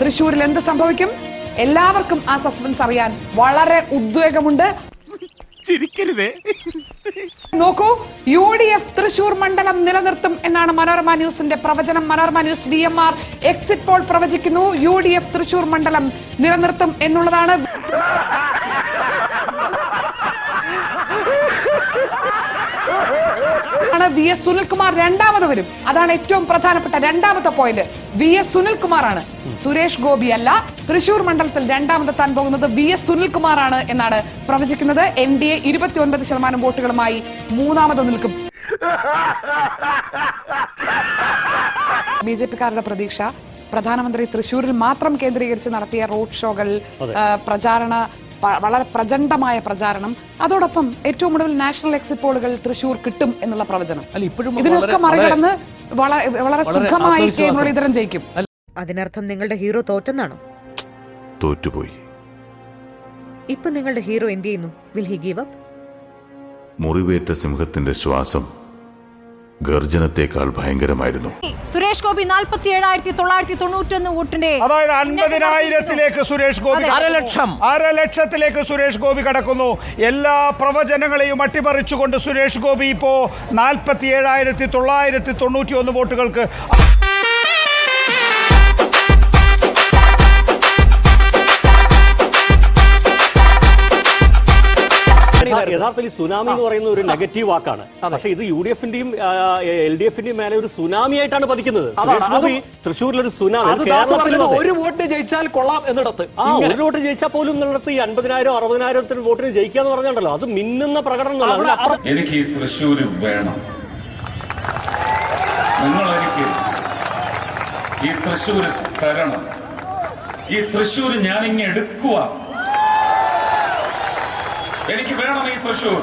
തൃശൂരിൽ എന്ത് സംഭവിക്കും? എല്ലാവർക്കും ആ സസ്പെൻസ് അറിയാൻ വളരെ ഉദ്വേഗമുണ്ട്. ചിരിക്കരുതേ. നോക്കൂ യു ഡി എഫ് തൃശൂർ മണ്ഡലം നിലനിർത്തും എന്നാണ് മനോരമ ന്യൂസിന്റെ പ്രവചനം. Manorama news V M R exit poll പ്രവചിക്കുന്നു. യു ഡി എഫ് തൃശൂർ മണ്ഡലം നിലനിർത്തും എന്നുള്ളതാണ്. ആണ് വി എസ് സുനിൽകുമാർ രണ്ടാമത് വരും. അതാണ് ഏറ്റവും പ്രധാനപ്പെട്ട രണ്ടാമത്തെ പോയിന്റ് വി എസ് സുനിൽകുമാർ ആണ്. സുരേഷ് ഗോപി അല്ല തൃശൂർ മണ്ഡലത്തിൽ രണ്ടാമതെത്താൻ പോകുന്നത് വി എസ് സുനിൽകുമാർ ആണ് എന്നാണ് പ്രവചിക്കുന്നത്. എൻ ഡി എ ഇരുപത്തിയൊൻപത് ശതമാനം വോട്ടുകളുമായി മൂന്നാമത് നിൽക്കും. ബി ജെ പിക്കാരുടെ പ്രതീക്ഷ പ്രധാനമന്ത്രി തൃശൂരിൽ മാത്രം കേന്ദ്രീകരിച്ച് നടത്തിയ റോഡ് ഷോകൾ പ്രചാരണ വളരെ പ്രചണ്ഡമായ പ്രചാരണം. അതോടൊപ്പം ഏറ്റവും ഒടുവിൽ നാഷണൽ എക്സിറ്റ് പോളുകൾ തൃശൂർ കിട്ടും എന്നുള്ള പ്രവചനം. ഇതിനൊക്കെ വളരെ- മറികടന്ന് വളരെ സുഖമായി കെ. മുരളീധരൻ ജയിക്കും. അതിനർത്ഥം നിങ്ങളുടെ ഹീറോ തോറ്റെന്നാണോ? തോറ്റുപോയി. ഇപ്പൊ നിങ്ങളുടെ ഹീറോ എന്ത് ചെയ്യുന്നു? Will he give up? മുറിവേറ്റ സിംഹത്തിന്റെ ശ്വാസം ഗർജനത്തേക്കാൾ ഭയങ്കരമായിരുന്നു. സുരേഷ് ഗോപി നാൽപ്പത്തി ഏഴായിരത്തി തൊള്ളായിരത്തി തൊണ്ണൂറ്റൊന്ന് വോട്ടിന്റെ അതായത് അൻപതിനായിരത്തിലേക്ക് സുരേഷ് ഗോപി. അരലക്ഷം. അരലക്ഷത്തിലേക്ക് സുരേഷ് ഗോപി കടക്കുന്നു. എല്ലാ പ്രവചനങ്ങളെയും അട്ടിമറിച്ചുകൊണ്ട് സുരേഷ് ഗോപി ഇപ്പോ നാൽപ്പത്തി ഏഴായിരത്തി തൊള്ളായിരത്തി തൊണ്ണൂറ്റി ഒന്ന് വോട്ടുകൾക്ക് യഥാർത്ഥത്തിൽ ഈ സുനാമി എന്ന് പറയുന്ന ഒരു നെഗറ്റീവ് വാക്കാണ്. പക്ഷെ ഇത് യു ഡി എഫിന്റെയും എൽ ഡി എഫിന്റെയും മേലെ ഒരു സുനാമി ആയിട്ടാണ് പതിക്കുന്നത്. തൃശ്ശൂരിലൊരു ഗോപി തൃശ്ശൂരിൽ ഒരു സുനാമി. ഒരു വോട്ട് ജയിച്ചാൽ കൊള്ളാം എന്നിടത്ത്. ആ ഒരു വോട്ട് ജയിച്ചാൽ പോലും എന്നിടത്ത് ഈ അൻപതിനായിരം അറുപതിനായിരത്തിന് വോട്ടിന് ജയിക്കുക എന്ന് പറഞ്ഞുണ്ടല്ലോ. അത് മിന്നുന്ന പ്രകടനം. എനിക്ക് ഈ തൃശ്ശൂര് വേണം. നിങ്ങൾ എനിക്ക് ഈ തൃശ്ശൂർ തരണം. ഈ തൃശ്ശൂര് ഞാനിങ്ങ് എടുക്കുക എനിക്ക് വേണം ഈ തൃശ്ശൂർ